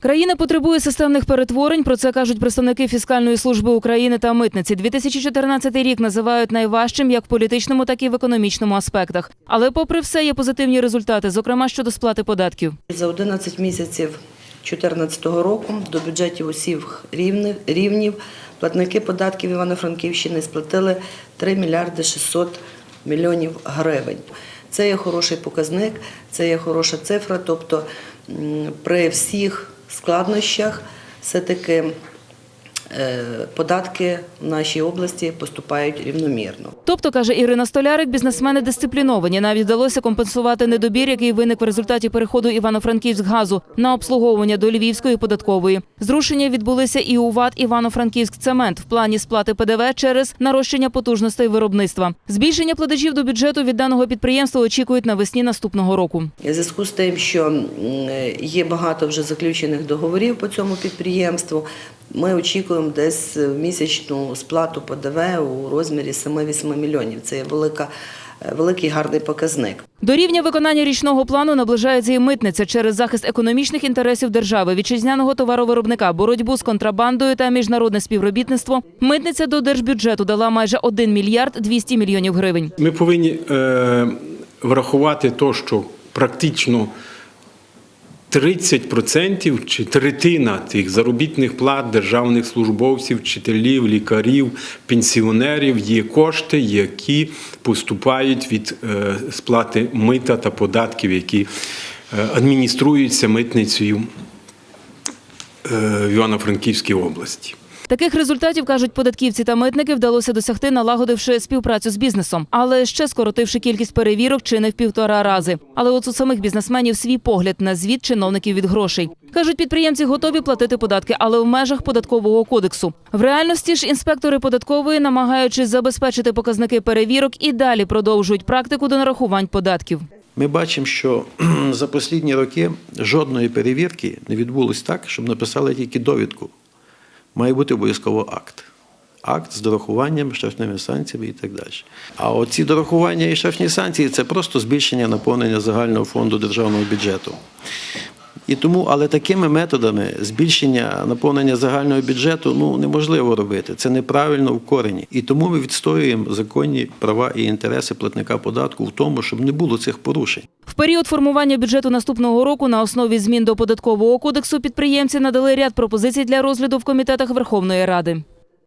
Країна потребує системних перетворень. Про це кажуть представники фіскальної служби України та митниці. 2014 рік називають найважчим як в політичному, так і в економічному аспектах. Але, попри все, є позитивні результати, зокрема щодо сплати податків. За 11 місяців 2014 року до бюджетів усіх рівнів, платники податків Івано-Франківщини сплатили 3 мільярди 600 мільйонів гривень. Це є хороший показник, це є хороша цифра. Тобто при всіх складнощах все-таки податки в нашій області поступають рівномірно. Тобто, каже Ірина Столярик, бізнесмени дисципліновані. Навіть вдалося компенсувати недобір, який виник в результаті переходу Івано-Франківськ-газу на обслуговування до Львівської податкової. Зрушення відбулися і у ВАТ Івано-Франківськ-Цемент в плані сплати ПДВ через нарощення потужностей виробництва. Збільшення платежів до бюджету від даного підприємства очікують навесні наступного року. У зв'язку з тим, що є багато вже заключених договорів по цьому підприємству, ми очікуємо десь місячну сплату ПДВ у розмірі 7-8 мільйонів. Це є велика, е, великий гарний показник. До рівня виконання річного плану наближається і митниця через захист економічних інтересів держави, вітчизняного товаровиробника, боротьбу з контрабандою та міжнародне співробітництво. Митниця до держбюджету дала майже 1 мільярд 200 мільйонів гривень. Ми повинні е, врахувати те, що практично 30% чи третина тих заробітних плат державних службовців, вчителів, лікарів, пенсіонерів є кошти, які поступають від е, сплати мита та податків, які е, адмініструються митницею е, в Івано-Франківській області. Таких результатів кажуть податківці та митники вдалося досягти, налагодивши співпрацю з бізнесом, але ще скоротивши кількість перевірок чи не в півтора рази. Але от у самих бізнесменів свій погляд на звіт чиновників від грошей. кажуть, підприємці готові платити податки, але в межах податкового кодексу. В реальності ж інспектори податкової, намагаючись забезпечити показники перевірок, і далі продовжують практику до нарахувань податків. Ми бачимо, що за останні роки жодної перевірки не відбулось так, щоб написали тільки довідку. Має бути обов'язково акт. Акт з дорахуванням, штрафними санкціями і так далі. А оці дорахування і штрафні санкції це просто збільшення наповнення загального фонду державного бюджету. І тому, але такими методами збільшення наповнення загального бюджету ну неможливо робити. Це неправильно в корені. І тому ми відстоюємо законні права і інтереси платника податку в тому, щоб не було цих порушень. В період формування бюджету наступного року на основі змін до податкового кодексу підприємці надали ряд пропозицій для розгляду в комітетах Верховної Ради.